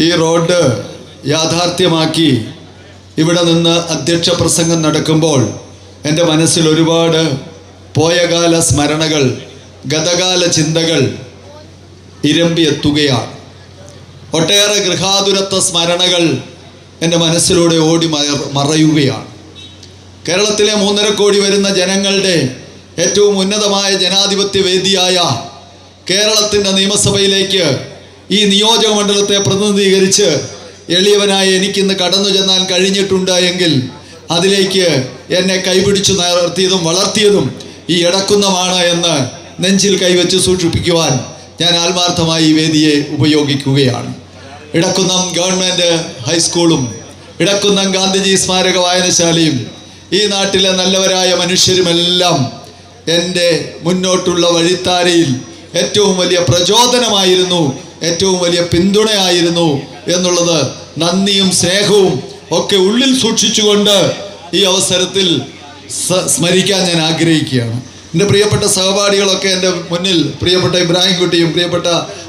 ഈ റോഡ് യാഥാർത്ഥ്യമാക്കി ഇവിടെ നിന്ന് അധ്യക്ഷ പ്രസംഗം നടക്കുമ്പോൾ എന്റെ മനസ്സിൽ ഒരുപാട് പോയകാല സ്മരണകൾ ഗതകാല ചിന്തകൾ ഇരമ്പിയെത്തുകയാണ്. ഒട്ടേറെ ഗൃഹാതുരത്വ സ്മരണകൾ എന്റെ മനസ്സിലൂടെ ഓടി മറയുകയാണ്. കേരളത്തിലെ മൂന്നര കോടി വരുന്ന ജനങ്ങളുടെ ഏറ്റവും ഉന്നതമായ ജനാധിപത്യ വേദിയായ കേരളത്തിന്റെ നിയമസഭയിലേക്ക് ഈ നിയോജക മണ്ഡലത്തെ പ്രതിനിധീകരിച്ച് എളിയവനായ എനിക്കിന്ന് കടന്നു ചെന്നാൽ കഴിഞ്ഞിട്ടുണ്ട് എങ്കിൽ അതിലേക്ക് എന്നെ കൈപിടിച്ചു നിർത്തിയതും വളർത്തിയതും ഈ ഇടക്കുന്നമാണ് എന്ന് നെഞ്ചിൽ കൈവച്ച് സൂക്ഷിപ്പിക്കുവാൻ ഞാൻ ആത്മാർത്ഥമായി ഈ വേദിയെ ഉപയോഗിക്കുകയാണ്. ഇടക്കുന്നം ഗവൺമെന്റ് ഹൈസ്കൂളും ഇടക്കുന്നം ഗാന്ധിജി സ്മാരക വായനശാലയും ഈ നാട്ടിലെ നല്ലവരായ മനുഷ്യരുമെല്ലാം എന്റെ മുന്നോട്ടുള്ള വഴിത്താരയിൽ ഏറ്റവും വലിയ പ്രചോദനമായിരുന്നു ഏറ്റവും വലിയ പിന്തുണയായിരുന്നു എന്നുള്ളത് നന്ദിയും സ്നേഹവും ഒക്കെ ഉള്ളിൽ സൂക്ഷിച്ചുകൊണ്ട് ഈ അവസരത്തിൽ സ്മരിക്കാൻ ഞാൻ ആഗ്രഹിക്കുകയാണ്. എന്റെ പ്രിയപ്പെട്ട സഹപാഠികളൊക്കെ എന്റെ മുന്നിൽ പ്രിയപ്പെട്ട ഇബ്രാഹിം കുട്ടിയും പ്രിയപ്പെട്ട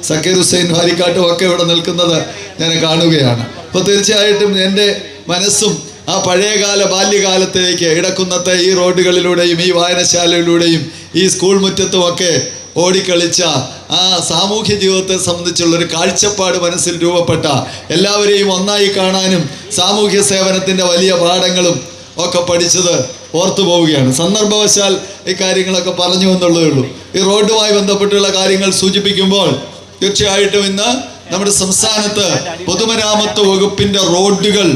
സക്കീർ ഹുസൈൻ ഭാരിക്കാട്ടും ഒക്കെ ഇവിടെ നിൽക്കുന്നത് ഞാൻ കാണുകയാണ്. അപ്പോൾ തീർച്ചയായിട്ടും എന്റെ മനസ്സും ആ പഴയകാല ബാല്യകാലത്തിലേക്ക് ഇടക്കുന്നത്തെ ഈ റോഡുകളിലൂടെയും ഈ വായനശാലയിലൂടെയും ഈ സ്കൂൾ മുറ്റത്തുമൊക്കെ ഓടിക്കളിച്ച ആ സാമൂഹ്യ ജീവിതത്തെ സംബന്ധിച്ചുള്ള ഒരു കാഴ്ചപ്പാട് മനസ്സിൽ രൂപപ്പെട്ട എല്ലാവരെയും ഒന്നായി കാണാനും സാമൂഹ്യ സേവനത്തിന്റെ വലിയ പാഠങ്ങളും ഒക്കെ പഠിച്ചത് ഓർത്തു പോവുകയാണ്. സന്ദർഭവശാൽ ഈ കാര്യങ്ങളൊക്കെ പറഞ്ഞു എന്നുള്ളതേ ഉള്ളൂ. ഈ റോഡുമായി ബന്ധപ്പെട്ടുള്ള കാര്യങ്ങൾ സൂചിപ്പിക്കുമ്പോൾ തീർച്ചയായിട്ടും ഇന്ന് നമ്മുടെ സംസ്ഥാനത്ത് പൊതുമരാമത്ത് വകുപ്പിന്റെ റോഡുകൾ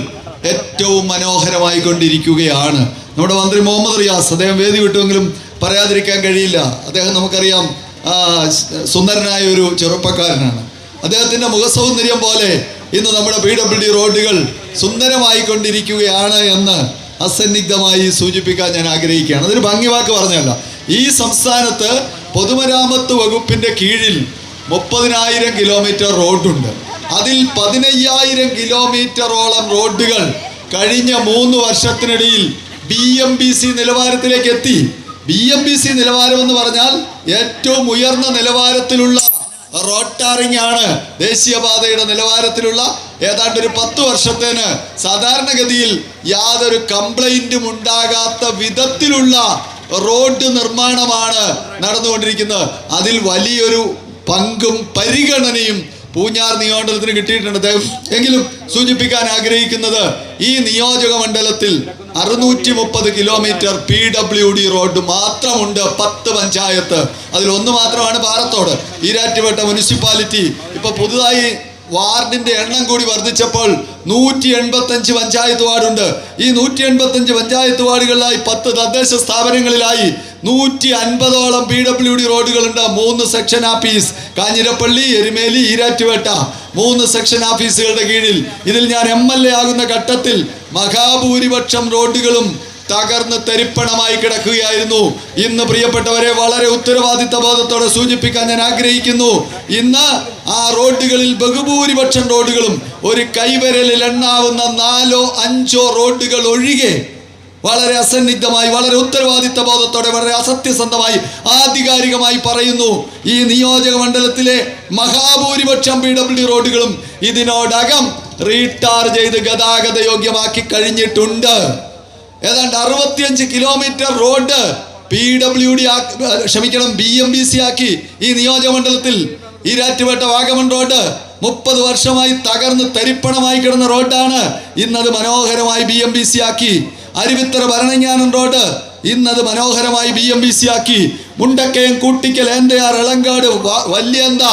ഏറ്റവും മനോഹരമായി കൊണ്ടിരിക്കുകയാണ്. നമ്മുടെ മന്ത്രി മുഹമ്മദ് റിയാസ് അദ്ദേഹം വേദി വിട്ടുവെങ്കിലും പറയാതിരിക്കാൻ കഴിയില്ല. അദ്ദേഹം നമുക്കറിയാം സുന്ദരനായ ഒരു ചെറുപ്പക്കാരനാണ്. അദ്ദേഹത്തിന്റെ മുഖസൗന്ദര്യം പോലെ ഇന്ന് നമ്മുടെ പി ഡബ്ല്യു റോഡുകൾ സുന്ദരമായി കൊണ്ടിരിക്കുകയാണ് എന്ന് അസന്നിഗ്ധമായി സൂചിപ്പിക്കാൻ ഞാൻ ആഗ്രഹിക്കുകയാണ്. അതൊരു ഭംഗി വാക്ക് പറഞ്ഞല്ല ഈ സംസ്ഥാനത്ത് പൊതുമരാമത്ത് വകുപ്പിന്റെ കീഴിൽ മുപ്പതിനായിരം കിലോമീറ്റർ റോഡുണ്ട്. അതിൽ പതിനയ്യായിരം കിലോമീറ്ററോളം റോഡുകൾ കഴിഞ്ഞ മൂന്ന് വർഷത്തിനിടയിൽ ബി എം ബി സി നിലവാരത്തിലേക്ക് എത്തി. ബി എം ബി സി നിലവാരം എന്ന് പറഞ്ഞാൽ ഏറ്റവും ഉയർന്ന നിലവാരത്തിലുള്ള റോഡ് ആണ് ദേശീയപാതയുടെ നിലവാരത്തിലുള്ള ഏതാണ്ട് ഒരു പത്ത് വർഷത്തേന് സാധാരണഗതിയിൽ യാതൊരു കംപ്ലൈന്റും ഉണ്ടാകാത്ത വിധത്തിലുള്ള റോഡ് നിർമ്മാണമാണ് നടന്നുകൊണ്ടിരിക്കുന്നത്. അതിൽ വലിയൊരു പങ്കും പരിഗണനയും പൂഞ്ഞാർ നിയോജകത്തിന് കിട്ടിയിട്ടുണ്ട്. എങ്കിലും സൂചിപ്പിക്കാൻ ആഗ്രഹിക്കുന്നത് ഈ നിയോജക മണ്ഡലത്തിൽ അറുന്നൂറ്റി മുപ്പത് kilometre P W D road മാത്രമുണ്ട് പത്ത് പഞ്ചായത്ത്. അതിൽ ഒന്ന് മാത്രമാണ് പാറത്തോട്. ഈരാറ്റുപേട്ട മുനിസിപ്പാലിറ്റി ഇപ്പൊ പുതുതായി വാർഡിന്റെ എണ്ണം കൂടി വർദ്ധിച്ചപ്പോൾ നൂറ്റി എൺപത്തഞ്ച് പഞ്ചായത്ത് വാർഡുണ്ട്. ഈ നൂറ്റി എൺപത്തഞ്ച് പഞ്ചായത്ത് വാർഡുകളിലായി പത്ത് തദ്ദേശ സ്ഥാപനങ്ങളിലായി നൂറ്റി അൻപതോളം പി ഡബ്ല്യു ഡി റോഡുകളുണ്ട്. മൂന്ന് സെക്ഷൻ ആഫീസ് കാഞ്ഞിരപ്പള്ളി എരുമേലി ഈരാറ്റുപേട്ട. മൂന്ന് സെക്ഷൻ ഓഫീസുകളുടെ കീഴിൽ ഇതിൽ ഞാൻ എം എൽ എ ആകുന്ന ഘട്ടത്തിൽ മഹാഭൂരിപക്ഷം റോഡുകളും തകർന്ന് തരിപ്പണമായി കിടക്കുകയായിരുന്നു. ഇന്ന് പ്രിയപ്പെട്ടവരെ വളരെ ഉത്തരവാദിത്ത ബോധത്തോടെ സൂചിപ്പിക്കാൻ ഞാൻ ആഗ്രഹിക്കുന്നു. ഇന്ന് ആ റോഡുകളിൽ ബഹുഭൂരിപക്ഷം റോഡുകളും ഒരു കൈവരലിൽ എണ്ണാവുന്ന നാലോ അഞ്ചോ റോഡുകൾ ഒഴികെ വളരെ അസന്നിഗ്ധമായി വളരെ ഉത്തരവാദിത്ത ബോധത്തോടെ വളരെ അസത്യസന്ധമായി ആധികാരികമായി പറയുന്നു. ഈ നിയോജക മണ്ഡലത്തിലെ മഹാഭൂരിപക്ഷം പി ഡബ്ല്യു റോഡുകളും ഇതിനോടകം റീടാർ ചെയ്ത് ഗതാഗത യോഗ്യമാക്കി കഴിഞ്ഞിട്ടുണ്ട്. ഏതാണ്ട് അറുപത്തിയഞ്ച് kilometre road P W D ക്ഷമിക്കണം ബി എം ബി സി ആക്കി ഈ നിയോജകമണ്ഡലത്തിൽ ഈ ഈരാറ്റുപേട്ട വാഗമൺ റോഡ് മുപ്പത് വർഷമായി തകർന്ന് തരിപ്പണമായി കിടന്ന റോഡാണ് ഇന്നത് മനോഹരമായി ബി എം ബി സി ആക്കി. അരുവിത്തറ ഭരണങ്ങാനം റോഡ് ഇന്നത് മനോഹരമായി ബി എം ബി സി ആക്കി. മുണ്ടക്കയം കൂട്ടിക്കൽ ഏന്തയാർ ഇളങ്കാട് വല്യന്ത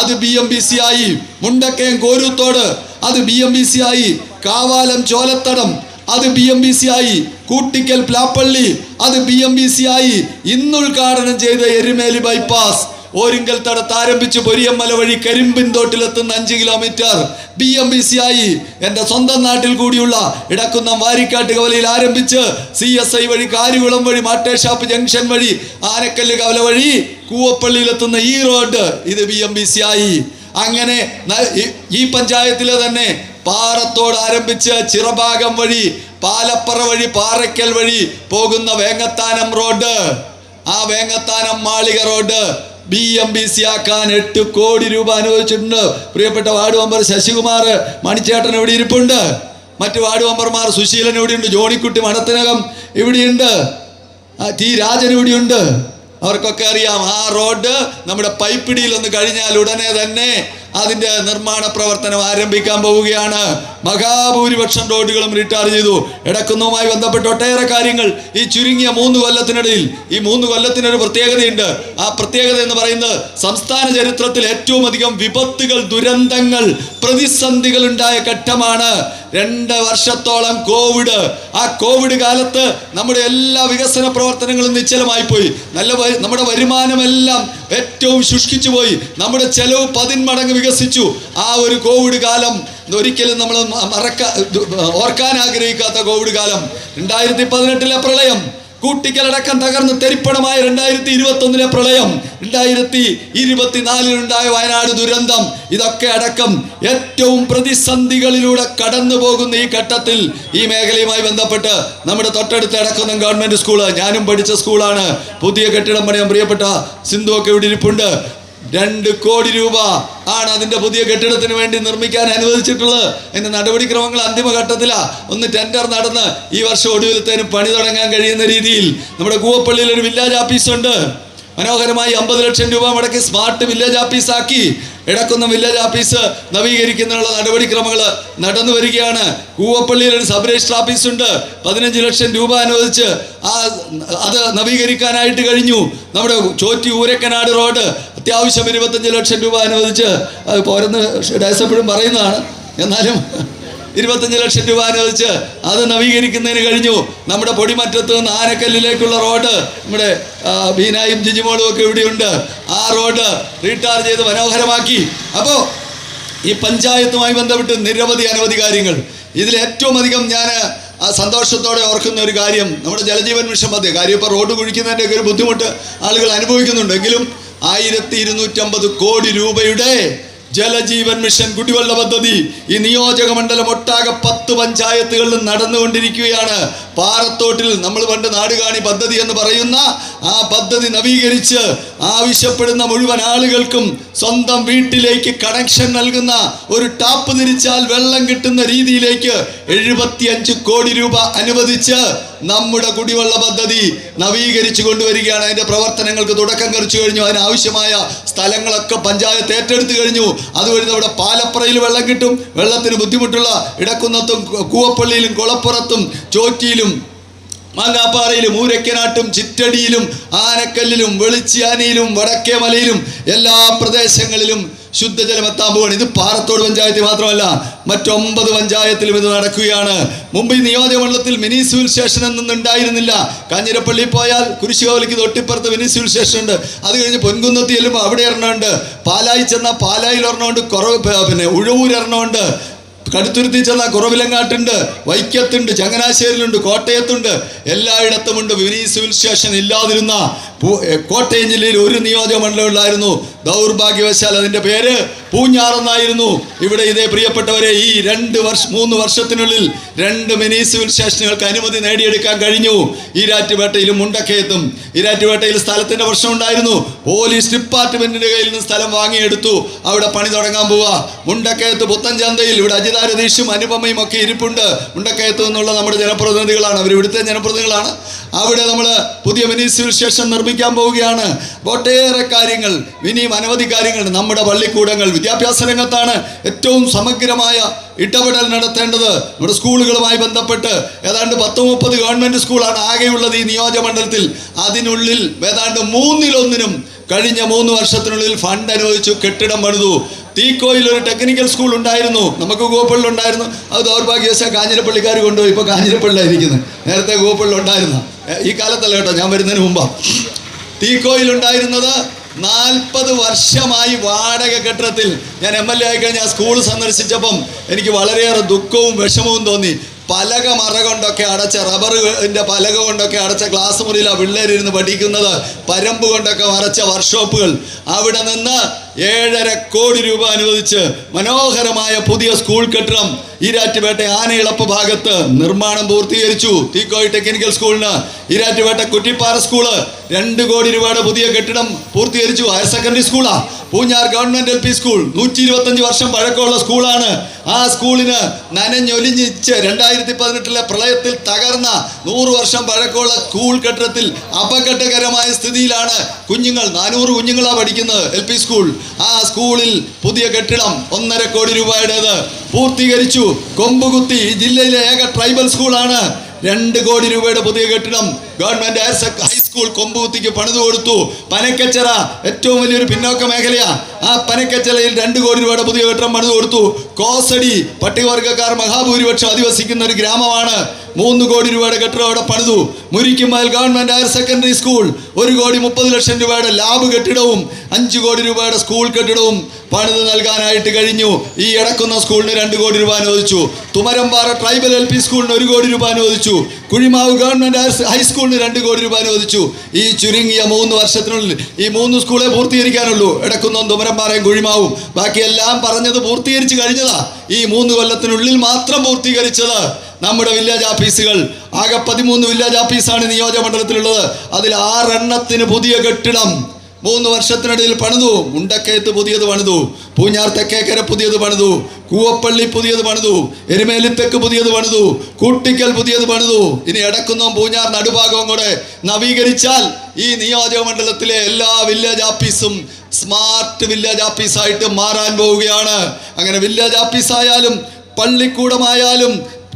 അത് ബി എം ബി സി ആയി. മുണ്ടക്കയം കോരൂത്തോട് അത് ബി എം ബി സി ആയി. കാവാലം ചോലത്തടം അത് ബി എം ബി സി ആയി കൂട്ടിക്കൽ പ്ലാപ്പള്ളി. അത് ബി എം ബി സി ആയി ഇന്ന് ഉദ്ഘാടനം ചെയ്ത എരുമേലി ബൈപ്പാസ് ഓരിങ്കൽ തടത്ത് ആരംഭിച്ച് പൊരിയമ്മല വഴി കരിമ്പിൻ തോട്ടിലെത്തുന്ന അഞ്ച് kilometre B M B C ആയി എന്റെ സ്വന്തം നാട്ടിൽ കൂടിയുള്ള ഇടക്കുന്ന വാരിക്കാട്ട് കവലയിൽ ആരംഭിച്ച് സി എസ് ഐ വഴി കാരികുളം വഴി മാട്ടേഷാപ്പ് ജംഗ്ഷൻ വഴി ആനക്കല്ല് കവല വഴി കൂവപ്പള്ളിയിലെത്തുന്ന ഈ റോഡ്. ഇത് ബി എം ബി സി ആയി അങ്ങനെ ഈ- പഞ്ചായത്തിലെ തന്നെ പാറത്തോട് ആരംഭിച്ച് ചിറഭാഗം വഴി പാലപ്പറ വഴി പാറയ്ക്കൽ വഴി പോകുന്ന വേങ്ങത്താനം റോഡ്. ആ Vengathanam Malika road B M B C ആക്കാൻ എട്ട് കോടി രൂപ അനുവദിച്ചിട്ടുണ്ട്. പ്രിയപ്പെട്ട വാർഡ് മെമ്പർ ശശികുമാർ മണിച്ചേട്ടൻ എവിടെ ഇരിപ്പുണ്ട്? മറ്റ് വാർഡ് മെമ്പർമാർ സുശീലൻ ഇവിടെയുണ്ട് ജോണിക്കുട്ടി മണത്തിനകം ഇവിടെയുണ്ട് ടി രാജൻ ഇവിടെയുണ്ട് അവർക്കൊക്കെ അറിയാം ആ റോഡ് നമ്മുടെ പൈപ്പിടിയിൽ ഒന്ന് കഴിഞ്ഞാൽ ഉടനെ തന്നെ അതിന്റെ നിർമ്മാണ പ്രവർത്തനം ആരംഭിക്കാൻ പോവുകയാണ്. മഹാഭൂരിപക്ഷം റോഡുകളും റിട്ടയർ ചെയ്തു. ഇടക്കുന്നതുമായി ബന്ധപ്പെട്ട് ഒട്ടേറെ കാര്യങ്ങൾ ഈ ചുരുങ്ങിയ മൂന്ന് കൊല്ലത്തിനിടയിൽ ഈ മൂന്ന് കൊല്ലത്തിനൊരു പ്രത്യേകതയുണ്ട്. ആ പ്രത്യേകത എന്ന് പറയുന്നത് സംസ്ഥാന ചരിത്രത്തിൽ ഏറ്റവും അധികം വിപത്തുകൾ ദുരന്തങ്ങൾ പ്രതിസന്ധികൾ ഉണ്ടായ ഘട്ടമാണ്. രണ്ട് വർഷത്തോളം കോവിഡ് ആ കോവിഡ് കാലത്ത് നമ്മുടെ എല്ലാ വികസന പ്രവർത്തനങ്ങളും നിശ്ചലമായി പോയി നല്ല നമ്മുടെ വരുമാനമെല്ലാം ഏറ്റവും ശുഷ്കിച്ചു പോയി. നമ്മുടെ ചെലവ് പതിന്മടങ്ങ് വികസിച്ചു. ആ ഒരു കോവിഡ് കാലം ഒരിക്കലും നമ്മൾ മറക്ക ഓർക്കാൻ ആഗ്രഹിക്കാത്ത കോവിഡ് കാലം. രണ്ടായിരത്തി പതിനെട്ടിലെ പ്രളയം. കൂട്ടിക്കലടക്കം തകർന്ന് തെരിപ്പണമായ രണ്ടായിരത്തി ഇരുപത്തി ഒന്നിലെ പ്രളയം രണ്ടായിരത്തി ഇരുപത്തിനാലിലുണ്ടായ വയനാട് ദുരന്തം ഇതൊക്കെ അടക്കം ഏറ്റവും പ്രതിസന്ധികളിലൂടെ കടന്നു പോകുന്ന ഈ ഘട്ടത്തിൽ ഈ മേഖലയുമായി ബന്ധപ്പെട്ട് നമ്മുടെ തൊട്ടടുത്ത് അടക്കുന്ന ഗവൺമെന്റ് സ്കൂൾ ഞാനും പഠിച്ച സ്കൂളാണ്. പുതിയ കെട്ടിടം പണിയാൻ പ്രിയപ്പെട്ട സിന്ധു ഒക്കെ ഇവിടെ ഇരിപ്പുണ്ട്. രണ്ട് കോടി രൂപ ആണ് അതിന്റെ പുതിയ കെട്ടിടത്തിന് വേണ്ടി നിർമ്മിക്കാൻ അനുവദിച്ചിട്ടുള്ളത്. അതിന്റെ നടപടിക്രമങ്ങൾ അന്തിമഘട്ടത്തിലാണ് ഒന്ന് ടെൻഡർ നടന്ന് ഈ വർഷം ഒടുവിലത്തേനും പണി തുടങ്ങാൻ കഴിയുന്ന രീതിയിൽ. നമ്മുടെ കൂവപ്പള്ളിയിൽ ഒരു വില്ലേജ് ഓഫീസ് ഉണ്ട്. മനോഹരമായി അമ്പത് ലക്ഷം രൂപ മുടക്കി സ്മാർട്ട് വില്ലേജ് ഓഫീസ് ആക്കി. ഇടക്കുന്ന വില്ലേജ് ഓഫീസ് നവീകരിക്കുന്നതിനുള്ള നടപടിക്രമങ്ങൾ നടന്നു വരികയാണ്. കൂവപ്പള്ളിയിൽ ഒരു സബ് രജിസ്റ്റർ ഓഫീസ് ഉണ്ട്. പതിനഞ്ച് ലക്ഷം രൂപ അനുവദിച്ച് ആ അത് നവീകരിക്കാനായിട്ട് കഴിഞ്ഞു. നമ്മുടെ ചോറ്റി ഊരക്കനാട് റോഡ് അത്യാവശ്യം ഇരുപത്തഞ്ച് ലക്ഷം രൂപ അനുവദിച്ച് അത് പോരെന്ന് ഡയസ് എപ്പോഴും പറയുന്നതാണ്. എന്നാലും ഇരുപത്തഞ്ച് ലക്ഷം രൂപ അനുവദിച്ച് അത് നവീകരിക്കുന്നതിന് കഴിഞ്ഞു. നമ്മുടെ പൊടിമറ്റത്ത് നിന്ന് ആനക്കല്ലിലേക്കുള്ള റോഡ് നമ്മുടെ ബീനായും ജിജിമോളും ഒക്കെ ഇവിടെയുണ്ട്. ആ റോഡ് റീടാർ ചെയ്ത് മനോഹരമാക്കി. അപ്പോൾ ഈ പഞ്ചായത്തുമായി ബന്ധപ്പെട്ട് നിരവധി അനവധി കാര്യങ്ങൾ. ഇതിൽ ഏറ്റവും അധികം ഞാൻ സന്തോഷത്തോടെ ഓർക്കുന്ന ഒരു കാര്യം നമ്മുടെ ജലജീവൻ മിഷൻ പദ്ധതി കാര്യം ഇപ്പോൾ റോഡ് കുഴിക്കുന്നതിന്റെ ഒക്കെ ഒരു ബുദ്ധിമുട്ട് ആളുകൾ അനുഭവിക്കുന്നുണ്ടെങ്കിലും ആയിരത്തി ഇരുന്നൂറ്റമ്പത് കോടി രൂപയുടെ ജലജീവൻ മിഷൻ കുടിവെള്ള പദ്ധതി. ഈ നിയോജക മണ്ഡലം ഒട്ടാകെ പത്ത് പഞ്ചായത്തുകളിലും നടന്നുകൊണ്ടിരിക്കുകയാണ്. പാറത്തോട്ടിൽ നമ്മൾ പണ്ട് നാടുകാണി പദ്ധതി എന്ന് പറയുന്ന ആ പദ്ധതി നവീകരിച്ച് ആവശ്യപ്പെടുന്ന മുഴുവൻ ആളുകൾക്കും സ്വന്തം വീട്ടിലേക്ക് കണക്ഷൻ നൽകുന്ന ഒരു ടാപ്പ് തിരിച്ചാൽ വെള്ളം കിട്ടുന്ന രീതിയിലേക്ക് എഴുപത്തിയഞ്ച് കോടി രൂപ അനുവദിച്ച് നമ്മുടെ കുടിവെള്ള പദ്ധതി നവീകരിച്ചു കൊണ്ടുവരികയാണ്. അതിന്റെ പ്രവർത്തനങ്ങൾക്ക് തുടക്കം കുറിച്ചു കഴിഞ്ഞു. അതിനാവശ്യമായ സ്ഥലങ്ങളൊക്കെ പഞ്ചായത്ത് ഏറ്റെടുത്തു കഴിഞ്ഞു. അതുവഴി നമ്മുടെ പാലപ്പുറയിൽ വെള്ളം കിട്ടും. വെള്ളത്തിന് ബുദ്ധിമുട്ടുള്ള ഇടക്കുന്നത്തും കൂവപ്പള്ളിയിലും കുളപ്പുറത്തും ചോറ്റിയിലും മാങ്ങാപ്പാറയിലും ഊരക്കനാട്ടും ചിറ്റടിയിലും ആനക്കല്ലിലും വെളിച്ചിയാനിയിലും വടക്കേമലയിലും എല്ലാ പ്രദേശങ്ങളിലും ശുദ്ധജലം പത്താമ്പുകൾ ഇത് പാറത്തോട് പഞ്ചായത്തിൽ മാത്രമല്ല മറ്റൊമ്പത് പഞ്ചായത്തിലും ഇത് നടക്കുകയാണ്. ഈ നിയോജകമണ്ഡലത്തിൽ മിനി സിവിൽ സ്റ്റേഷൻ ഒന്നും ഉണ്ടായിരുന്നില്ല. കാഞ്ഞിരപ്പള്ളി പോയാൽ കുരിശുകോലിക്ക് തൊട്ടിപ്പുറത്ത് മിനി സിവിൽ സ്റ്റേഷൻ ഉണ്ട്. അത് കഴിഞ്ഞ് പൊൻകുന്നത്തി ചെല്ലുമ്പോൾ അവിടെ ഇറങ്ങുന്നുണ്ട് പാലായി ചെന്നാൽ പാലായിൽ ഇറങ്ങുന്നുണ്ട് കുറവ് പിന്നെ ഉഴവൂർ ഇറങ്ങുന്നുണ്ട് കടുത്തുരുത്തി ചെന്നാൽ കുറവിലങ്ങാട്ടുണ്ട്. വൈക്കത്തുണ്ട് ചങ്ങനാശ്ശേരിയിലുണ്ട് കോട്ടയത്തുണ്ട്. എല്ലായിടത്തുമുണ്ട് മിനി സിവിൽ സ്റ്റേഷൻ ഇല്ലാതിരുന്ന കോട്ടയം ജില്ലയിൽ ഒരു നിയോജക മണ്ഡലം ഉണ്ടായിരുന്നു ദൗർഭാഗ്യവശാൽ അതിന്റെ പേര് പൂഞ്ഞാറെന്നായിരുന്നു. ഇവിടെ ഇതേ പ്രിയപ്പെട്ടവരെ ഈ രണ്ട് വർഷം മൂന്ന് വർഷത്തിനുള്ളിൽ രണ്ട് മിനി സിവിൽ സ്റ്റേഷനുകൾക്ക് അനുമതി നേടിയെടുക്കാൻ കഴിഞ്ഞു. ഈരാറ്റുപേട്ടയിലും മുണ്ടക്കയത്തും. ഈരാറ്റുപേട്ടയിൽ സ്ഥലത്തിന്റെ പ്രശ്നം ഉണ്ടായിരുന്നു പോലീസ് ഡിപ്പാർട്ട്മെന്റിന്റെ കയ്യിൽ നിന്ന് സ്ഥലം വാങ്ങിയെടുത്തു. അവിടെ പണി തുടങ്ങാൻ പോവുക മുണ്ടക്കയത്ത് പുത്തൻചന്തയിൽ ഇവിടെ അജിത രതീഷും അനുപമയും ഒക്കെ ഇരിപ്പുണ്ട്. മുണ്ടക്കയത്ത് നിന്നുള്ള നമ്മുടെ ജനപ്രതിനിധികളാണ്. അവർ ഇവിടുത്തെ ജനപ്രതിനിധികളാണ്. അവിടെ നമ്മൾ പുതിയ മിനി സിവിൽ സ്റ്റേഷൻ നിർമ്മിക്കാൻ പോവുകയാണ്. ഒട്ടേറെ കാര്യങ്ങൾ ഇനിയും അനവധി കാര്യങ്ങൾ നമ്മുടെ പള്ളിക്കൂടങ്ങൾ വിദ്യാഭ്യാസ രംഗത്താണ് ഏറ്റവും സമഗ്രമായ ഇടപെടൽ നടത്തേണ്ടത്. നമ്മുടെ സ്കൂളുകളുമായി ബന്ധപ്പെട്ട് ഏതാണ്ട് പത്ത് മുപ്പത് ഗവൺമെന്റ് സ്കൂളാണ് ആകെയുള്ളത് ഈ നിയോജകമണ്ഡലത്തിൽ അതിനുള്ളിൽ ഏതാണ്ട് മൂന്നിലൊന്നിനും കഴിഞ്ഞ മൂന്ന് വർഷത്തിനുള്ളിൽ ഫണ്ട് അനുവദിച്ചു കെട്ടിടം പണിതു. തീക്കോയിൽ ഒരു ടെക്നിക്കൽ സ്കൂൾ ഉണ്ടായിരുന്നു. നമുക്ക് ഗോപ്പള്ളി ഉണ്ടായിരുന്നു. അത് ദൗർഭാഗ്യവശാൽ കാഞ്ഞിരപ്പള്ളിക്കാർ കൊണ്ടുപോയി. ഇപ്പോൾ കാഞ്ഞിരപ്പള്ളിലായിരിക്കുന്നത് നേരത്തെ ഗോപ്പള്ളി ഉണ്ടായിരുന്നു. ഈ കാലത്തല്ല കേട്ടോ ഞാൻ വരുന്നതിന് മുമ്പാ. തീക്കോയിൽ ഉണ്ടായിരുന്നത് നാൽപ്പത് വർഷമായി വാടക കെട്ടിടത്തിൽ. ഞാൻ എം എൽ എ ആയി കഴിഞ്ഞ് ആ സ്കൂൾ സന്ദർശിച്ചപ്പം എനിക്ക് വളരെയേറെ ദുഃഖവും വിഷമവും തോന്നി. പലക മറ കൊണ്ടൊക്കെ അടച്ച റബ്ബറിന്റെ പലക കൊണ്ടൊക്കെ അടച്ച ക്ലാസ് മുറിയിലാണ് പിള്ളേരിരുന്ന് പഠിക്കുന്നത്. പരമ്പ് കൊണ്ടൊക്കെ വരച്ച വർക്ക്ഷോപ്പുകൾ അവിടെ നിന്ന് ഏഴര കോടി രൂപ അനുവദിച്ച് മനോഹരമായ പുതിയ സ്കൂൾ കെട്ടിടം ഈരാറ്റുപേട്ട ആനയിളപ്പ് ഭാഗത്ത് നിർമ്മാണം പൂർത്തീകരിച്ചു. തീക്കോയി ടെക്നിക്കൽ സ്കൂളിന് ഈരാറ്റുപേട്ട കുറ്റിപ്പാറ സ്കൂൾ രണ്ട് കോടി രൂപയുടെ പുതിയ കെട്ടിടം പൂർത്തീകരിച്ചു. ഹയർ സെക്കൻഡറി സ്കൂളാ. Poonjar government L P school. നൂറ്റി ഇരുപത്തഞ്ച് വർഷം പഴക്കമുള്ള സ്കൂളാണ്. ആ സ്കൂളിന് നനഞ്ഞൊലിഞ്ഞിച്ച് രണ്ടായിരത്തി പതിനെട്ടിലെ പ്രളയത്തിൽ തകർന്ന നൂറ് വർഷം പഴക്കമുള്ള സ്കൂൾ കെട്ടിടത്തിൽ അപകടകരമായ സ്ഥിതിയിലാണ് കുഞ്ഞുങ്ങൾ നാനൂറ് കുഞ്ഞുങ്ങളാണ് പഠിക്കുന്നത് എൽ പി സ്കൂൾ. ആ സ്കൂളിൽ പുതിയ കെട്ടിടം ഒന്നര കോടി രൂപയുടേത് പൂർത്തീകരിച്ചു. കൊമ്പുകുത്തി ജില്ലയിലെ ഏക ട്രൈബൽ സ്കൂളാണ് രണ്ട് കോടി രൂപയുടെ പുതിയ കെട്ടിടം ഗവൺമെന്റ് ഹൈസ്കൂൾ കൊമ്പുകുത്തിക്ക് പണിതു കൊടുത്തു. പനക്കച്ചറ ഏറ്റവും വലിയൊരു പിന്നോക്ക മേഖലയാ. ആ പനക്കച്ചറയിൽ രണ്ട് കോടി രൂപയുടെ പുതിയ കെട്ടിടം പണിതു കൊടുത്തു. കോസടി പട്ടികവർഗക്കാർ മഹാഭൂരിപക്ഷം അധിവസിക്കുന്ന ഒരു ഗ്രാമമാണ്. മൂന്ന് കോടി രൂപയുടെ കെട്ടിടം അവിടെ പണിതു. Murikkumal government higher secondary school ഒരു കോടി മുപ്പത് ലക്ഷം രൂപയുടെ ലാബ് കെട്ടിടവും അഞ്ച് കോടി രൂപയുടെ സ്കൂൾ കെട്ടിടവും പണിത് നൽകാനായിട്ട് കഴിഞ്ഞു. ഈ ഇടക്കുന്ന സ്കൂളിന് രണ്ട് കോടി രൂപ അനുവദിച്ചു. തുമരമ്പാറ ട്രൈബൽ എൽ പി സ്കൂളിന് ഒരു കോടി രൂപ അനുവദിച്ചു. കുഴിമാവ് ഗവൺമെന്റ് ഹയർ ഹൈസ്കൂളിന് രണ്ട് കോടി രൂപ അനുവദിച്ചു. ഈ ചുരുങ്ങിയ മൂന്ന് വർഷത്തിനുള്ളിൽ ഈ മൂന്ന് സ്കൂളെ പൂർത്തീകരിക്കാനുള്ളൂ. ഇടക്കുന്നതും തുമരമ്പാറയും കുഴിമാവും. ബാക്കിയെല്ലാം പറഞ്ഞത് പൂർത്തീകരിച്ച് കഴിഞ്ഞതാ ഈ മൂന്ന് കൊല്ലത്തിനുള്ളിൽ മാത്രം പൂർത്തീകരിച്ചത് നമ്മുടെ വില്ലേജ് ഓഫീസുകൾ. ആകെ പതിമൂന്ന് വില്ലേജ് ഓഫീസാണ് നിയോജകമണ്ഡലത്തിലുള്ളത് അതിൽ ആറെണ്ണത്തിന് പുതിയ കെട്ടിടം മൂന്ന് വർഷത്തിനിടയിൽ പണിതു. മുണ്ടക്കയത്ത് പുതിയത് പണിതു. പൂഞ്ഞാർ തെക്കേക്കര പുതിയത് പണിതു. കൂവപ്പള്ളി പുതിയത് പണിതു. എരുമേലിത്തെക്ക് പുതിയത് പണിതു. കൂട്ടിക്കൽ പുതിയത് പണിതു. ഇനി എടക്കുന്നതും പൂഞ്ഞാർ നടുഭാഗവും കൂടെ നവീകരിച്ചാൽ ഈ നിയോജക മണ്ഡലത്തിലെ എല്ലാ വില്ലേജ് ഓഫീസും സ്മാർട്ട് വില്ലേജ് ഓഫീസായിട്ട് മാറാൻ പോവുകയാണ്. അങ്ങനെ വില്ലേജ് ഓഫീസായാലും പള്ളിക്കൂടമായാലും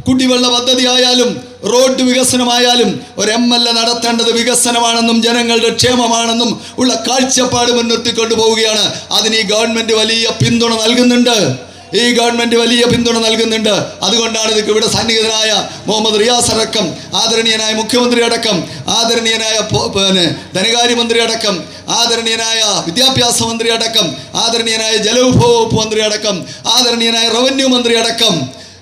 കുടിവെള്ള പദ്ധതി ആയാലും റോഡ് വികസനമായാലും ഒരു എം എൽ എ നടത്തേണ്ടത് വികസനമാണെന്നും ജനങ്ങളുടെ ക്ഷേമമാണെന്നും ഉള്ള കാഴ്ചപ്പാട് മുൻനിർത്തിക്കൊണ്ടു പോവുകയാണ് അതിന് ഈ ഗവൺമെന്റ് വലിയ പിന്തുണ നൽകുന്നുണ്ട്. ഈ ഗവൺമെന്റ് വലിയ പിന്തുണ നൽകുന്നുണ്ട്. അതുകൊണ്ടാണ് ഇത് ഇവിടെ സന്നിഹിതനായ മുഹമ്മദ് റിയാസ് അടക്കം ആദരണീയനായ മുഖ്യമന്ത്രി അടക്കം ആദരണീയനായ പിന്നെ ധനകാര്യമന്ത്രി അടക്കം ആദരണീയനായ വിദ്യാഭ്യാസ മന്ത്രി അടക്കം ആദരണീയനായ ജലവിഭവ വകുപ്പ് മന്ത്രി അടക്കം ആദരണീയനായ റവന്യൂ മന്ത്രി അടക്കം.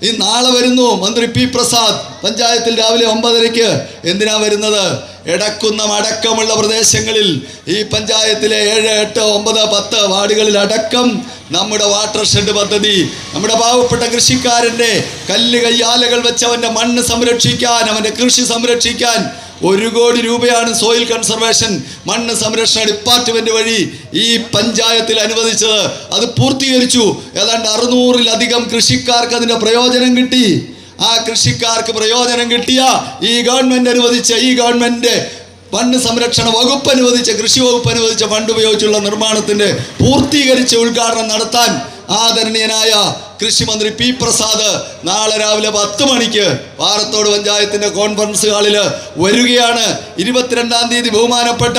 ഈ നാളെ വരുന്നു മന്ത്രി പി പ്രസാദ്. പഞ്ചായത്തിൽ രാവിലെ ഒമ്പതരയ്ക്ക്. എന്തിനാ വരുന്നത്? എടക്കുന്നം അടക്കമുള്ള പ്രദേശങ്ങളിൽ ഈ പഞ്ചായത്തിലെ ഏഴ് എട്ട് ഒമ്പത് പത്ത് വാർഡുകളിൽ അടക്കം നമ്മുടെ വാട്ടർ ഷെഡ് പദ്ധതി നമ്മുടെ പാവപ്പെട്ട കൃഷിക്കാരന്റെ കല്ല് കയ്യാലകൾ വെച്ച് അവന്റെ മണ്ണ് സംരക്ഷിക്കാൻ അവന്റെ കൃഷി സംരക്ഷിക്കാൻ ഒരു കോടി രൂപയാണ് സോയിൽ കൺസർവേഷൻ മണ്ണ് സംരക്ഷണ ഡിപ്പാർട്ട്മെന്റ് വഴി ഈ പഞ്ചായത്തിൽ അനുവദിച്ചത്. അത് പൂർത്തീകരിച്ചു. ഏതാണ്ട് അറുന്നൂറിലധികം കൃഷിക്കാർക്ക് അതിന്റെ പ്രയോജനം കിട്ടി. ആ കൃഷിക്കാർക്ക് പ്രയോജനം കിട്ടിയ ഈ ഗവൺമെന്റ് അനുവദിച്ച ഈ ഗവൺമെന്റ് മണ്ണ് സംരക്ഷണ വകുപ്പ് അനുവദിച്ച കൃഷി വകുപ്പ് അനുവദിച്ച ഫണ്ട് ഉപയോഗിച്ചുള്ള നിർമ്മാണത്തിന്റെ പൂർത്തീകരിച്ച ഉദ്ഘാടനം നടത്താൻ ആദരണീയനായ കൃഷിമന്ത്രി പി പ്രസാദ് നാളെ രാവിലെ പത്ത് മണിക്ക് പാറത്തോട് പഞ്ചായത്തിന്റെ കോൺഫറൻസ് ഹാളിൽ വരികയാണ്. ഇരുപത്തിരണ്ടാം തീയതി ബഹുമാനപ്പെട്ട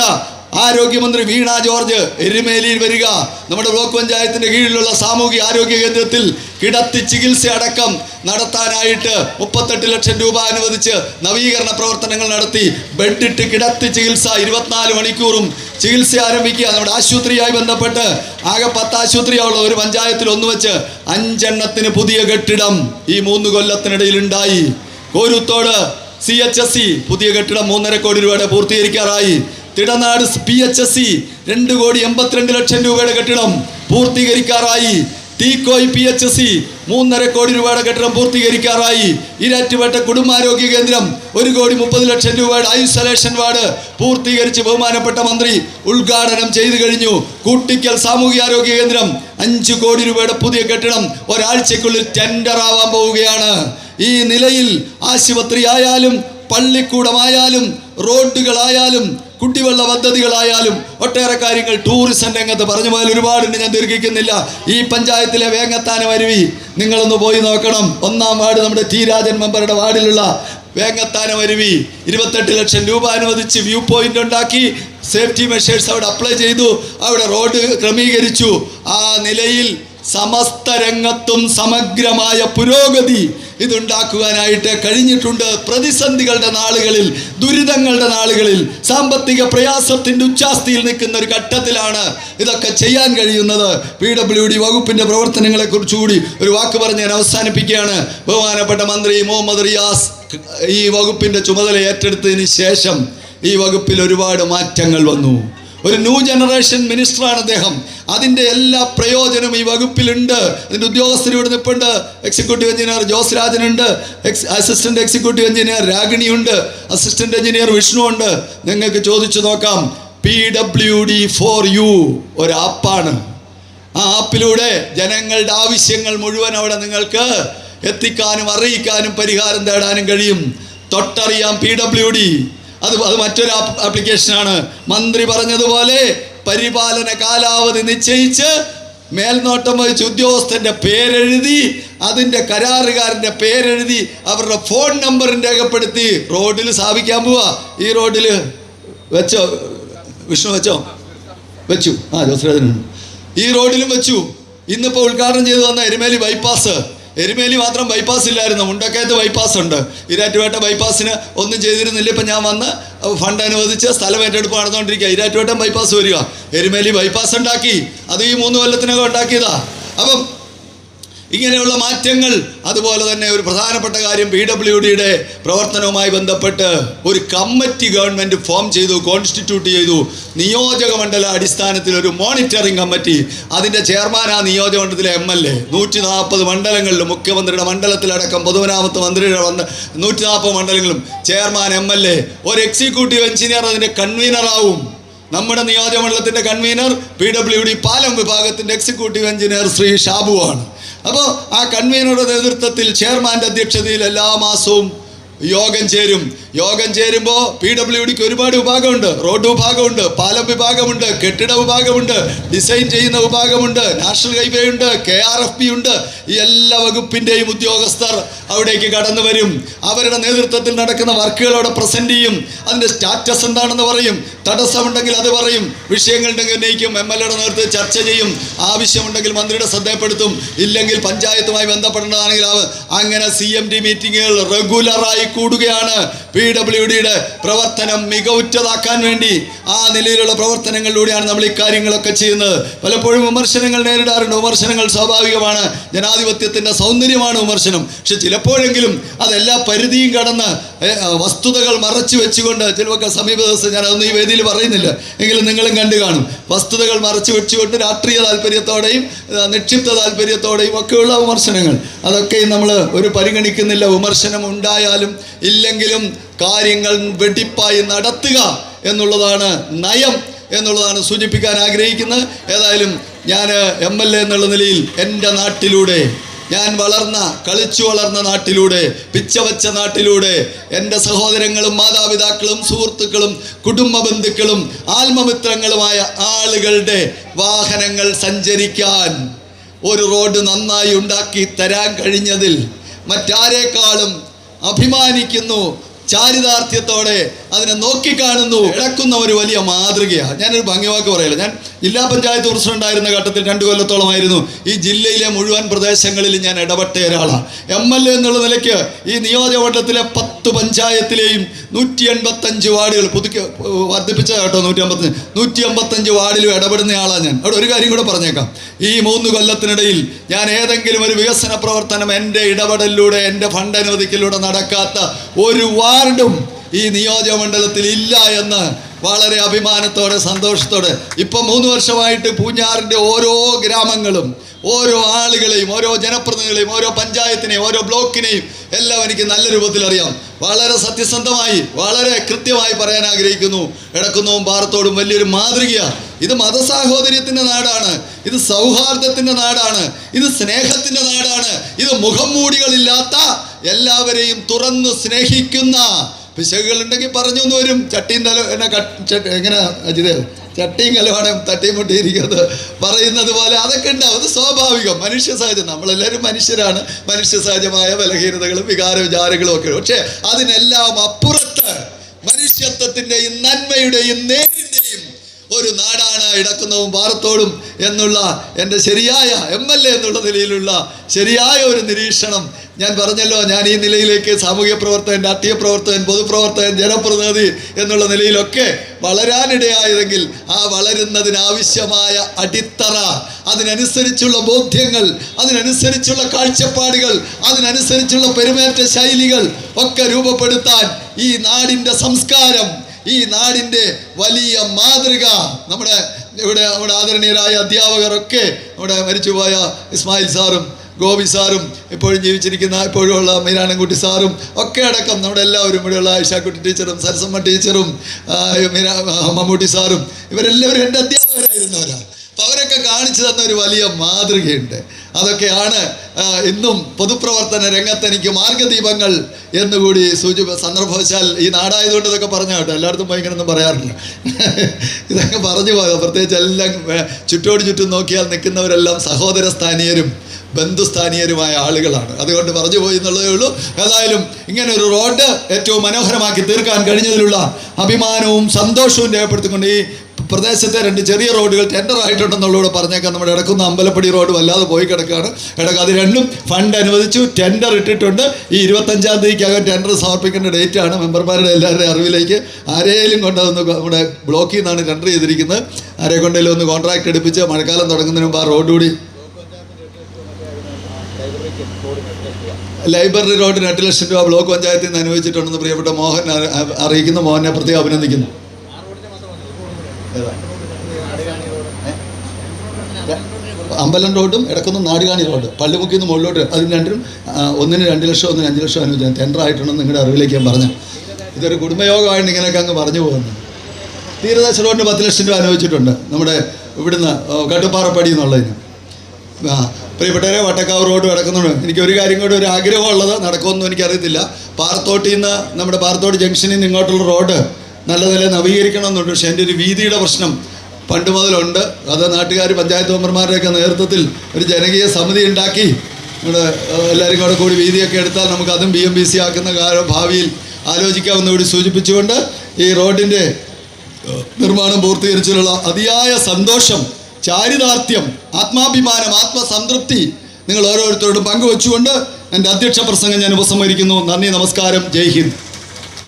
ആരോഗ്യമന്ത്രി വീണ ജോർജ് എരുമേലിയിൽ വരിക. നമ്മുടെ ബ്ലോക്ക് പഞ്ചായത്തിന്റെ കീഴിലുള്ള സാമൂഹിക ആരോഗ്യ കേന്ദ്രത്തിൽ കിടത്തി ചികിത്സ അടക്കം നടത്താനായിട്ട് മുപ്പത്തെട്ട് ലക്ഷം രൂപ അനുവദിച്ച് നവീകരണ പ്രവർത്തനങ്ങൾ നടത്തി. ബെഡിട്ട് കിടത്തി ചികിത്സ ഇരുപത്തിനാല് മണിക്കൂറും ചികിത്സ ആരംഭിക്കുക. നമ്മുടെ ആശുപത്രിയായി ബന്ധപ്പെട്ട് ആകെ പത്ത് ആശുപത്രിയുള്ള ഒരു പഞ്ചായത്തിൽ ഒന്ന് വെച്ച് അഞ്ചെണ്ണത്തിന് പുതിയ കെട്ടിടം ഈ മൂന്ന് കൊല്ലത്തിനിടയിൽ ഉണ്ടായി. Koruthode C H S C പുതിയ കെട്ടിടം മൂന്നര കോടി രൂപയുടെ പൂർത്തീകരിക്കാറായി. Thidanadu P H S C രണ്ട് കോടി എൺപത്തിരണ്ട് ലക്ഷം രൂപയുടെ കെട്ടിടം പൂർത്തീകരിക്കാറായി. Theekoy P H S C മൂന്നര കോടി രൂപയുടെ കെട്ടിടം പൂർത്തീകരിക്കാറായി. ഇരാറ്റുപേട്ട കുടുംബാരോഗ്യ കേന്ദ്രം ഒരു കോടി മുപ്പത് ലക്ഷം രൂപയുടെ ഐസൊലേഷൻ വാർഡ് പൂർത്തീകരിച്ച് ബഹുമാനപ്പെട്ട മന്ത്രി ഉദ്ഘാടനം ചെയ്തു കഴിഞ്ഞു. കൂട്ടിക്കൽ സാമൂഹ്യാരോഗ്യ കേന്ദ്രം അഞ്ച് കോടി രൂപയുടെ പുതിയ കെട്ടിടം ഒരാഴ്ചക്കുള്ളിൽ ടെൻഡർ ആവാൻ പോവുകയാണ്. ഈ നിലയിൽ ആശുപത്രി ആയാലും പള്ളിക്കൂടമായാലും റോഡുകളായാലും കുടിവെള്ള പദ്ധതികളായാലും ഒട്ടേറെ കാര്യങ്ങൾ ടൂറിസം രംഗത്ത് പറഞ്ഞു പോയാൽ ഒരുപാടുണ്ട് ഞാൻ ദീർഘിക്കുന്നില്ല. ഈ പഞ്ചായത്തിലെ വേങ്ങത്താന വരുവി നിങ്ങളൊന്ന് പോയി നോക്കണം. ഒന്നാം വാർഡ് നമ്മുടെ ടി രാജൻ മെമ്പറുടെ വാർഡിലുള്ള വേങ്ങത്താന വരുവി ഇരുപത്തെട്ട് ലക്ഷം രൂപ അനുവദിച്ച് വ്യൂ പോയിന്റ് ഉണ്ടാക്കി സേഫ്റ്റി മെഷേഴ്സ് അവിടെ അപ്ലൈ ചെയ്തു അവിടെ റോഡ് ക്രമീകരിച്ചു. ആ നിലയിൽ സമസ്ത രംഗത്തും സമഗ്രമായ പുരോഗതി ഇതുണ്ടാക്കുവാനായിട്ട് കഴിഞ്ഞിട്ടുണ്ട്. പ്രതിസന്ധികളുടെ നാളുകളിൽ ദുരിതങ്ങളുടെ നാളുകളിൽ സാമ്പത്തിക പ്രയാസത്തിന്റെ ഉച്ചാസ്തിയിൽ നിൽക്കുന്ന ഒരു ഘട്ടത്തിലാണ് ഇതൊക്കെ ചെയ്യാൻ കഴിയുന്നത്. പി ഡബ്ല്യു ഡി വകുപ്പിന്റെ പ്രവർത്തനങ്ങളെക്കുറിച്ചുകൂടി ഒരു വാക്ക് പറഞ്ഞ് ഞാൻ അവസാനിപ്പിക്കുകയാണ്. ബഹുമാനപ്പെട്ട മന്ത്രി മുഹമ്മദ് റിയാസ് ഈ വകുപ്പിന്റെ ചുമതല ഏറ്റെടുത്തതിന് ശേഷം ഈ വകുപ്പിൽ ഒരുപാട് മാറ്റങ്ങൾ വന്നു. ഒരു ന്യൂ ജനറേഷൻ മിനിസ്റ്ററാണ് അദ്ദേഹം. അതിന്റെ എല്ലാ പ്രയോജനവും ഈ വകുപ്പിലുണ്ട്. അതിന്റെ ഉദ്യോഗസ്ഥർ ഇവിടെ നിൽപ്പുണ്ട് എക്സിക്യൂട്ടീവ് എഞ്ചിനീയർ ജോസ് രാജനുണ്ട്. എക്സ് അസിസ്റ്റന്റ് എക്സിക്യൂട്ടീവ് എഞ്ചിനീയർ രാഗിണിയുണ്ട്. അസിസ്റ്റന്റ് എഞ്ചിനീയർ വിഷ്ണു ഉണ്ട്. നിങ്ങൾക്ക് ചോദിച്ചു നോക്കാം. P W D for U ഒരു ആപ്പാണ്. ആ ആപ്പിലൂടെ ജനങ്ങളുടെ ആവശ്യങ്ങൾ മുഴുവൻ അവിടെ നിങ്ങൾക്ക് എത്തിക്കാനും അറിയിക്കാനും പരിഹാരം തേടാനും കഴിയും. തൊട്ടറിയാം പി ഡബ്ല്യു ഡി അത് അത് മറ്റൊരു ആപ്ലിക്കേഷനാണ് മന്ത്രി പറഞ്ഞതുപോലെ പരിപാലന കാലാവധി നിശ്ചയിച്ച് മേൽനോട്ടം വഹിച്ച ഉദ്യോഗസ്ഥന്റെ പേരെഴുതി അതിന്റെ കരാറുകാരന്റെ പേരെഴുതി അവരുടെ ഫോൺ നമ്പറും രേഖപ്പെടുത്തി റോഡിൽ സ്ഥാപിക്കാൻ പോവാ. ഈ റോഡിൽ വെച്ചോ? വിഷ്ണു വെച്ചോ? വെച്ചു. ആ ജോസ് ഈ റോഡിലും വെച്ചു. ഇന്നിപ്പോൾ ഉദ്ഘാടനം ചെയ്തു വന്ന എരുമേലി ബൈപ്പാസ് എരുമേലി മാത്രം ബൈപ്പാസ് ഇല്ലായിരുന്നു. മുണ്ടക്കയത്ത് ബൈപ്പാസ് ഉണ്ട്. ഇരാറ്റുപേട്ട ബൈപ്പാസിന് ഒന്നും ചെയ്തിരുന്നില്ല. ഇപ്പം ഞാൻ വന്ന് ഫണ്ട് അനുവദിച്ച് സ്ഥലം ഏറ്റെടുപ്പ് നടന്നുകൊണ്ടിരിക്കുക ഇരാറ്റുവേട്ടം ബൈപ്പാസ് വരിക. എരുമേലി ബൈപ്പാസ് ഉണ്ടാക്കി. അത് ഈ മൂന്ന് കൊല്ലത്തിനകം ഉണ്ടാക്കിയതാ. അപ്പം ഇങ്ങനെയുള്ള മാറ്റങ്ങൾ അതുപോലെ തന്നെ ഒരു പ്രധാനപ്പെട്ട കാര്യം പി ഡബ്ല്യു ഡിയുടെ പ്രവർത്തനവുമായി ബന്ധപ്പെട്ട് ഒരു കമ്മിറ്റി ഗവൺമെന്റ് ഫോം ചെയ്തു കോൺസ്റ്റിറ്റ്യൂട്ട് ചെയ്തു. നിയോജക മണ്ഡല അടിസ്ഥാനത്തിൽ ഒരു മോണിറ്ററിംഗ് കമ്മിറ്റി. അതിന്റെ ചെയർമാൻ ആ നിയോജക മണ്ഡലത്തിലെ എം എൽ എ നൂറ്റി നാൽപ്പത് മണ്ഡലങ്ങളിൽ മുഖ്യമന്ത്രിയുടെ മണ്ഡലത്തിലടക്കം പൊതുമരാമത്ത് മന്ത്രിയുടെ നൂറ്റി നാൽപ്പത് മണ്ഡലങ്ങളും ചെയർമാൻ എം എൽ എ ഒരു എക്സിക്യൂട്ടീവ് എഞ്ചിനീയർ അതിന്റെ കൺവീനറാവും നമ്മുടെ നിയോജകമണ്ഡലത്തിന്റെ കൺവീനർ പി ഡബ്ല്യു ഡി പാലം വിഭാഗത്തിന്റെ എക്സിക്യൂട്ടീവ് എഞ്ചിനീയർ ശ്രീ ഷാബുവാണ് അപ്പോൾ ആ കൺവീനറുടെ നേതൃത്വത്തിൽ ചെയർമാന്റെ അധ്യക്ഷതയിൽ എല്ലാ മാസവും യോഗം ചേരും. യോഗം ചേരുമ്പോൾ പി ഡബ്ല്യു ഡിക്ക് ഒരുപാട് വിഭാഗമുണ്ട്. റോഡ് വിഭാഗമുണ്ട് പാലം വിഭാഗമുണ്ട് കെട്ടിട വിഭാഗമുണ്ട് ഡിസൈൻ ചെയ്യുന്ന വിഭാഗമുണ്ട് നാഷണൽ ഹൈവേ ഉണ്ട് കെ ആർ എഫ് പി ഉണ്ട്. ഈ എല്ലാ വകുപ്പിന്റെയും ഉദ്യോഗസ്ഥർ അവിടേക്ക് കടന്നു വരും. അവരുടെ നേതൃത്വത്തിൽ നടക്കുന്ന വർക്കുകൾ അവിടെ പ്രസന്റ് ചെയ്യും. അതിന്റെ സ്റ്റാറ്റസ് എന്താണെന്ന് പറയും. തടസ്സമുണ്ടെങ്കിൽ അത് പറയും. വിഷയങ്ങളുണ്ടെങ്കിൽ ഉന്നയിക്കും. എം എൽ എയുടെ നേതൃത്വത്തിൽ ചർച്ച ചെയ്യും. ആവശ്യമുണ്ടെങ്കിൽ മന്ത്രിയുടെ ശ്രദ്ധയപ്പെടുത്തും ഇല്ലെങ്കിൽ പഞ്ചായത്തുമായി ബന്ധപ്പെടേണ്ടതാണെങ്കിൽ അങ്ങനെ സി എം ഡി മീറ്റിങ്ങുകൾ റെഗുലറായി കൂടുകയാണ്. പി ഡബ്ല്യു ഡിയുടെ പ്രവർത്തനം മികവുറ്റതാക്കാൻ വേണ്ടി ആ നിലയിലുള്ള പ്രവർത്തനങ്ങളിലൂടെയാണ് നമ്മൾ ഈ കാര്യങ്ങളൊക്കെ ചെയ്യുന്നത്. പലപ്പോഴും വിമർശനങ്ങൾ നേരിടാറുണ്ട്. വിമർശനങ്ങൾ സ്വാഭാവികമാണ്. ജനാധിപത്യത്തിന്റെ സൗന്ദര്യമാണ് വിമർശനം. പക്ഷെ ചിലപ്പോഴെങ്കിലും അതെല്ലാ പരിധിയും കടന്ന് വസ്തുതകൾ മറച്ചു വെച്ചുകൊണ്ട് ചിലവൊക്കെ സമീപ ദിവസം ഞാൻ അതൊന്നും ഈ വേദിയിൽ പറയുന്നില്ല. എങ്കിലും നിങ്ങളും കണ്ടു കാണും. വസ്തുതകൾ മറച്ചു വെച്ചുകൊണ്ട് രാഷ്ട്രീയ താല്പര്യത്തോടെയും നിക്ഷിപ്ത താല്പര്യത്തോടെയും ഒക്കെയുള്ള വിമർശനങ്ങൾ. അതൊക്കെയും നമ്മൾ ഒരു പരിഗണിക്കുന്നില്ല. വിമർശനം ഉണ്ടായാലും ഇല്ലെങ്കിലും കാര്യങ്ങൾ വെടിപ്പായി നടത്തുക എന്നുള്ളതാണ് നയം എന്നുള്ളതാണ് സൂചിപ്പിക്കാൻ ആഗ്രഹിക്കുന്നത്. ഏതായാലും ഞാൻ എം എൽ എ എന്നുള്ള നിലയിൽ എന്റെ നാട്ടിലൂടെ ഞാൻ വളർന്ന കളിച്ചു വളർന്ന നാട്ടിലൂടെ പിച്ചവച്ച നാട്ടിലൂടെ എന്റെ സഹോദരങ്ങളും മാതാപിതാക്കളും സുഹൃത്തുക്കളും കുടുംബ ബന്ധുക്കളും ആത്മമിത്രങ്ങളുമായ ആളുകളുടെ വാഹനങ്ങൾ സഞ്ചരിക്കാൻ ഒരു റോഡ് നന്നായി ഉണ്ടാക്കി തരാൻ കഴിഞ്ഞതിൽ മറ്റാരേക്കാളും അഭിമാനിക്കുന്നു ചാരിതാർത്ഥ്യത്തോടെ അതിനെ നോക്കിക്കാണുന്നു ഇളക്കുന്ന ഒരു വലിയ മാതൃകയാണ്. ഞാനൊരു ഭംഗിവാക്ക് പറയില്ല? ഞാൻ ജില്ലാ പഞ്ചായത്ത് പ്രസിഡന്റ് ആയിരുന്ന ഘട്ടത്തിൽ രണ്ട് കൊല്ലത്തോളമായിരുന്നു. ഈ ജില്ലയിലെ മുഴുവൻ പ്രദേശങ്ങളിൽ ഞാൻ ഇടപെട്ട ഒരാളാണ്. എം എൽ എ എന്നുള്ള നിലയ്ക്ക് ഈ നിയോജകമണ്ഡലത്തിലെ പത്ത് പഞ്ചായത്തിലെയും നൂറ്റി എൺപത്തഞ്ച് വാർഡുകൾ പുതുക്കി വർദ്ധിപ്പിച്ച കേട്ടോ നൂറ്റി അമ്പത്തഞ്ച് നൂറ്റി അമ്പത്തഞ്ച് വാർഡിലും ഇടപെടുന്ന ആളാണ് ഞാൻ. അവിടെ ഒരു കാര്യം കൂടെ പറഞ്ഞേക്കാം. ഈ മൂന്ന് കൊല്ലത്തിനിടയിൽ ഞാൻ ഏതെങ്കിലും ഒരു വികസന പ്രവർത്തനം എന്റെ ഇടപെടലിലൂടെ എന്റെ ഫണ്ട് അനുവദിക്കലിലൂടെ നടക്കാത്ത ഒരു വാർഡും ഈ നിയോജകമണ്ഡലത്തിൽ ഇല്ല എന്ന് വളരെ അഭിമാനത്തോടെ സന്തോഷത്തോടെ ഇപ്പം മൂന്ന് വർഷമായിട്ട് പൂഞ്ഞാറിന്റെ ഓരോ ഗ്രാമങ്ങളും ഓരോ ആളുകളെയും ഓരോ ജനപ്രതിനിധികളെയും ഓരോ പഞ്ചായത്തിനെയും ഓരോ ബ്ലോക്കിനെയും എല്ലാം എനിക്ക് നല്ല രൂപത്തിൽ അറിയാം. വളരെ സത്യസന്ധമായി വളരെ കൃത്യമായി പറയാൻ ആഗ്രഹിക്കുന്നു. ഇടക്കുന്നവും പാറത്തോടും വലിയൊരു മാതൃകയാണ് ഇത് മതസാഹോദര്യത്തിന്റെ നാടാണ്. ഇത് സൗഹാർദ്ദത്തിന്റെ നാടാണ്. ഇത് സ്നേഹത്തിന്റെ നാടാണ്. ഇത് മുഖം മൂടികളില്ലാത്ത എല്ലാവരെയും തുറന്ന് സ്നേഹിക്കുന്ന പിശകുകളുണ്ടെങ്കിൽ പറഞ്ഞു എന്ന് വരും. ചട്ടിയും തല എന്നെ എങ്ങനെ അജിത്? ചട്ടിയും കലവാണ് തട്ടിയും മുട്ടിയിരിക്കുന്നത് പറയുന്നത് പോലെ അതൊക്കെ ഉണ്ടാവും. അത് സ്വാഭാവികം. മനുഷ്യ സഹജം. നമ്മളെല്ലാവരും മനുഷ്യരാണ്. മനുഷ്യ സഹജമായ ബലഹീനതകളും വികാര വിചാരങ്ങളും ഒക്കെ. പക്ഷേ അതിനെല്ലാം അപ്പുറത്ത് മനുഷ്യത്വത്തിന്റെയും നന്മയുടെയും നേരിന്റെയും ഒരു നാടാണ് ഇടക്കുന്നവും പാറത്തോടും എന്നുള്ള എന്റെ ശരിയായ എം എൽ എ എന്നുള്ള നിലയിലുള്ള ശരിയായ ഒരു നിരീക്ഷണം ഞാൻ പറഞ്ഞല്ലോ ഞാൻ ഈ നിലയിലേക്ക് സാമൂഹ്യ പ്രവർത്തകൻ രാഷ്ട്രീയ പ്രവർത്തകൻ പൊതുപ്രവർത്തകൻ ജനപ്രതിനിധി എന്നുള്ള നിലയിലൊക്കെ വളരാനിടയായതെങ്കിൽ ആ വളരുന്നതിനാവശ്യമായ അടിത്തറ അതിനനുസരിച്ചുള്ള ബോധ്യങ്ങൾ അതിനനുസരിച്ചുള്ള കാഴ്ചപ്പാടുകൾ അതിനനുസരിച്ചുള്ള പെരുമാറ്റ ശൈലികൾ ഒക്കെ രൂപപ്പെടുത്താൻ ഈ നാടിന്റെ സംസ്കാരം ഈ നാടിന്റെ വലിയ മാതൃക നമ്മുടെ ഇവിടെ നമ്മുടെ ആദരണീയരായ അധ്യാപകരൊക്കെ നമ്മുടെ മരിച്ചുപോയ ഇസ്മായിൽ സാറും ഗോപി സാറും ഇപ്പോഴും ജീവിച്ചിരിക്കുന്ന ഇപ്പോഴുമുള്ള മീരാനൻകുട്ടി സാറും ഒക്കെ അടക്കം നമ്മുടെ എല്ലാവരും ഇവിടെയുള്ള ഐഷാക്കുട്ടി ടീച്ചറും സരസമ്മ ടീച്ചറും മീരാ മമ്മൂട്ടി സാറും ഇവരെല്ലാവരും എന്റെ അധ്യാപകരായിരുന്നവരാണ് അപ്പോൾ അവരൊക്കെ കാണിച്ചു തന്ന ഒരു വലിയ മാതൃകയുണ്ട്. അതൊക്കെയാണ് ഇന്നും പൊതുപ്രവർത്തന രംഗത്ത് എനിക്ക് മാർഗദീപങ്ങൾ എന്നുകൂടി സൂചി സന്ദർഭവശാൽ ഈ നാടായതുകൊണ്ട് ഇതൊക്കെ പറഞ്ഞു കേട്ടോ. എല്ലായിടത്തും ഭയങ്കരമൊന്നും പറയാറില്ല. ഇതൊക്കെ പറഞ്ഞു പോയത്. പ്രത്യേകിച്ച് എല്ലാം ചുറ്റോട് ചുറ്റും നോക്കിയാൽ നിൽക്കുന്നവരെല്ലാം സഹോദര സ്ഥാനീയരും ബന്ധുസ്ഥാനീയരുമായ ആളുകളാണ്. അതുകൊണ്ട് പറഞ്ഞു പോയി എന്നുള്ളതേ ഉള്ളൂ. ഏതായാലും ഇങ്ങനെ ഒരു റോഡ് ഏറ്റവും മനോഹരമാക്കി തീർക്കാൻ കഴിഞ്ഞതിലുള്ള അഭിമാനവും സന്തോഷവും രേഖപ്പെടുത്തിക്കൊണ്ട് ഈ പ്രദേശത്തെ രണ്ട് ചെറിയ റോഡുകൾ ടെൻഡർ ആയിട്ടുണ്ടെന്നുള്ളൂടെ പറഞ്ഞേക്കാം. നമ്മുടെ ഇടക്കുന്ന അമ്പലപ്പടി റോഡ് വല്ലാതെ പോയി കിടക്കുകയാണ്. ഇടയ്ക്ക് അത് രണ്ടും ഫണ്ട് അനുവദിച്ചു ടെൻഡർ ഇട്ടിട്ടുണ്ട്. ഈ ഇരുപത്തഞ്ചാം തീയതിക്കകം ടെൻഡർ സമർപ്പിക്കേണ്ട ഡേറ്റ് ആണ് മെമ്പർമാരുടെ എല്ലാവരുടെയും അറിവിലേക്ക്. ആരെയും കൊണ്ട് അതൊന്ന് നമ്മുടെ ബ്ലോക്കിൽ നിന്നാണ് ടെൻഡർ ചെയ്തിരിക്കുന്നത്. ആരെ കൊണ്ടെങ്കിലും ഒന്ന് കോൺട്രാക്ട് എടുപ്പിച്ച് മഴക്കാലം തുടങ്ങുന്നതിന് മുമ്പ് ആ റോഡ് കൂടി ലൈബ്രറി റോഡിന് എട്ട് ലക്ഷം രൂപ ബ്ലോക്ക് പഞ്ചായത്തിൽ നിന്ന് അനുവദിച്ചിട്ടുണ്ടെന്ന് പ്രിയപ്പെട്ട മോഹൻ അറിയിക്കുന്നു. മോഹനെ പ്രത്യേകം അഭിനന്ദിക്കുന്നു? അമ്പലം റോഡും ഇടക്കുന്ന നാടുകാണി റോഡ്. പള്ളിമുക്കിൽ നിന്ന് മുകളിലോട്ട് അതിന് രണ്ടിനും ഒന്നിന് രണ്ട് ലക്ഷം ഒന്നിന് അഞ്ച് ലക്ഷം അനുവദിച്ചു ടെൻഡർ ആയിട്ടുണ്ടെന്ന് നിങ്ങളുടെ അറിവിലേക്ക് ഞാൻ പറഞ്ഞു. ഇതൊരു കുടുംബയോഗമായിട്ട് ഇങ്ങനെയൊക്കെ അങ്ങ് പറഞ്ഞു പോകുന്നു. തീരദേശ റോഡിന് പത്ത് ലക്ഷം രൂപ അനുവദിച്ചിട്ടുണ്ട് നമ്മുടെ ഇവിടുന്ന് കട്ടുപ്പാറപ്പടി എന്നുള്ളതിന്. ആ പ്രിയപ്പെട്ടവരെ വട്ടക്കാവ് റോഡ് കിടക്കുന്നുണ്ട് എനിക്ക് ഒരു കാര്യം കൂടി ഒരു ആഗ്രഹമുള്ളത് നടക്കുമെന്നും എനിക്കറിയത്തില്ല. പാറത്തോട്ടിൽ നിന്ന് നമ്മുടെ പാറത്തോട് ജംഗ്ഷനിൽ നിന്ന് ഇങ്ങോട്ടുള്ള റോഡ് നല്ല നില നവീകരിക്കണമെന്നുണ്ട്. പക്ഷേ എന്റെ ഒരു വീതിയുടെ പ്രശ്നം പണ്ട് മുതലുണ്ട്. അത് നാട്ടുകാർ പഞ്ചായത്ത് മെമ്പർമാരുടെയൊക്കെ നേതൃത്വത്തിൽ ഒരു ജനകീയ സമിതി ഉണ്ടാക്കി. നമ്മുടെ എല്ലാവരും കൂടെ കൂടി വീതിയൊക്കെ എടുത്താൽ നമുക്ക് അതും ബി എം ബി സി ആക്കുന്ന ഭാവിയിൽ ആലോചിക്കാമെന്ന് കൂടി സൂചിപ്പിച്ചുകൊണ്ട് ഈ റോഡിന്റെ നിർമ്മാണം പൂർത്തീകരിച്ചതിലുള്ള അതിയായ സന്തോഷം ചാരിതാർത്ഥ്യം ആത്മാഭിമാനം ആത്മസംതൃപ്തി നിങ്ങൾ ഓരോരുത്തരോടും പങ്കുവെച്ചുകൊണ്ട് എന്റെ അധ്യക്ഷ പ്രസംഗം ഞാൻ ഉപസംഹരിക്കുന്നു. നന്ദി നമസ്കാരം. ജയ് ഹിന്ദ്.